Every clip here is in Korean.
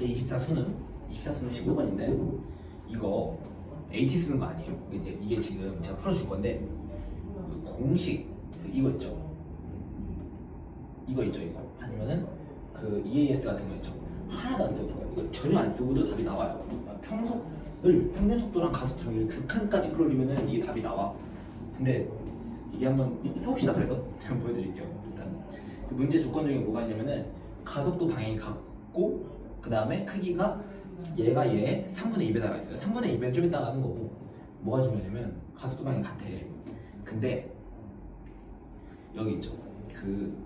제24수는 24수는 15번인데 이거 AT 쓰는 거 아니에요. 이제 이게 지금 제가 풀어줄 건데 그 공식 그 이거 있죠. 이거 있죠 이거 아니면은 그 EAS 같은 거 있죠. 하나도 안 쓰고 풀어요. 이거 전혀 안 쓰고도 답이 나와요. 평속을 평균 속도랑 가속 중을 극한까지 끌어올리면은 이게 답이 나와. 근데 이게 한번 해봅시다 그래서 제가 보여드릴게요. 일단 그 문제 조건 중에 뭐가 있냐면은 가속도 방향이 같고 그 다음에 크기가 얘가 얘의 3분의 2배다가 있어요. 3분의 2배는 좀 이따가 하는 거고 뭐가 중요하냐면 가속도 방향이 같아. 근데 여기 있죠. 그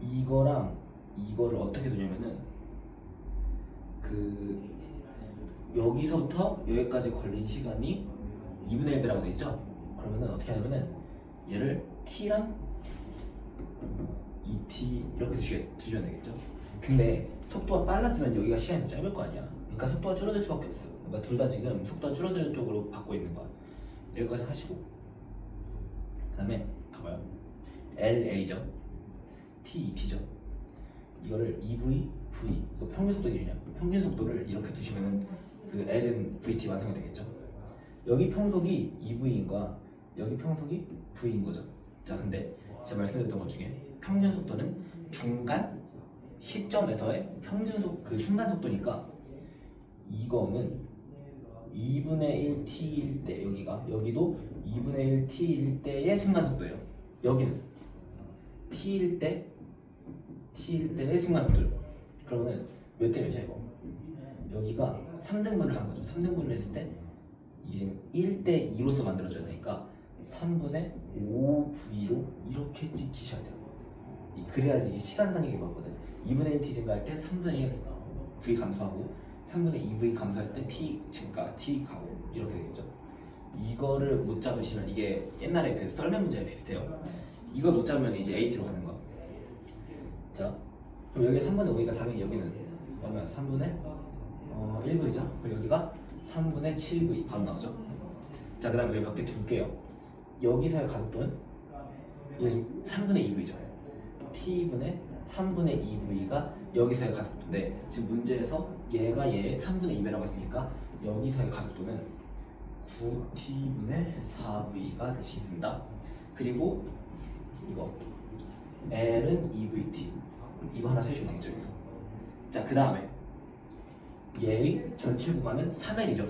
이거랑 이거를 어떻게 두냐면은 그 여기서부터 여기까지 걸린 시간이 2분의 1배라고 돼 있죠. 그러면은 어떻게 하냐면은 얘를 t랑 2t 이렇게 두시면 되겠죠. 근데 속도가 빨라지면 여기가 시간이 더 짧을 거 아니야. 그러니까 속도가 줄어들 수밖에 없어. 그러니까 둘 다 지금 속도가 줄어드는 쪽으로 받고 있는 거야. 여기까지 하시고 그다음에 봐봐요. LL이죠. T, T죠. 이거를 EV, V 이거 평균 속도 기준이야. 평균 속도를 이렇게 두시면은 그 L은 VT 완성이 되겠죠. 여기 평속이 EV인과 여기 평속이 V인 거죠. 자, 근데 제가 말씀드렸던 것 중에 평균 속도는 중간 시점에서의 평균 속 그 순간 속도니까 이거는 2분의 1t일 때 여기가 여기도 2분의 1t일 때의 순간 속도예요. 여기는 t일 때 t일 때의 순간 속도예요. 그러면은 몇대 몇이야 이거? 여기가 3등분을 한 거죠. 3등분을 했을 때 이게 지금 1대 2로서 만들어져야 되니까 3분의 5v로 이렇게 찍히셔야 돼요. 이- 그래야지 시간 단위가 맞거든. 2분의 1t 증가할 때 3분의 1 v 감소하고 3분의 2v 감소할 때 t 증가 t 가고 이렇게 되겠죠. 이거를 못 잡으시면 이게 옛날에 그 썰매 문제랑 비슷해요. 이걸 못 잡으면 이제 AT로 가는 거야. 자, 그럼 여기 3분의 5니까 당연히 여기는 얼마? 3분의 어, 1v죠. 그리고 여기가 3분의 7v 바로 나오죠. 자, 그다음 여기 몇개 둘게요. 여기서의 가속도는 이게 지금 3분의 2v죠. t분의 3분의 2v가 여기서의 가속도인데 지금 문제에서 얘가 얘의 3분의 2배라고 했으니까 여기서의 가속도는 9t분의 4v가 되시겠습니다. 그리고 이거 L은 2vt 이거 하나 세주면 되겠죠 여기서. 자그 다음에 얘의 전체 구간은 3L이죠.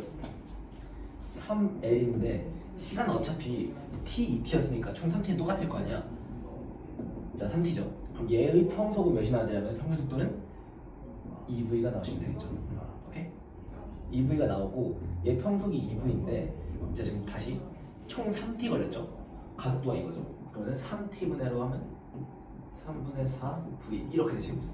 3L인데 시간은 어차피 t, 2t였으니까 총 3t는 똑같을 거 아니야 자 3t죠. 그럼 얘의 평속은 몇이 나야 되냐면 평균 속도는 2v가 나오시면 되겠죠. 오케이? 2v가 나오고 얘 평속이 2v인데 자 지금 다시 총 3t 걸렸죠? 가속도가 이거죠. 그러면 3t분의로 하면 3분의 4v 이렇게 되시겠죠.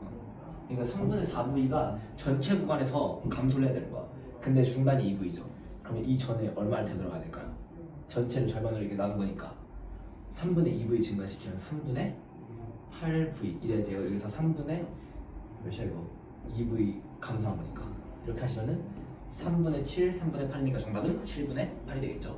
어. 그러니까 3분의 4v가 전체 구간에서 감소를 해야 되는 거야. 근데 중간이 2v죠. 그러면 이 전에 얼마를 되돌아가야 될까요? 전체를 절반으로 이렇게 나눈 거니까 3분의 2v 증가시키면 3분의 8v 이래야 돼요. 여기서 3분의 몇이야 이거? 2v 감소한 거니까. 이렇게 하시면은 3분의 7, 3분의 8이니까 정답은 7분의 8이 되겠죠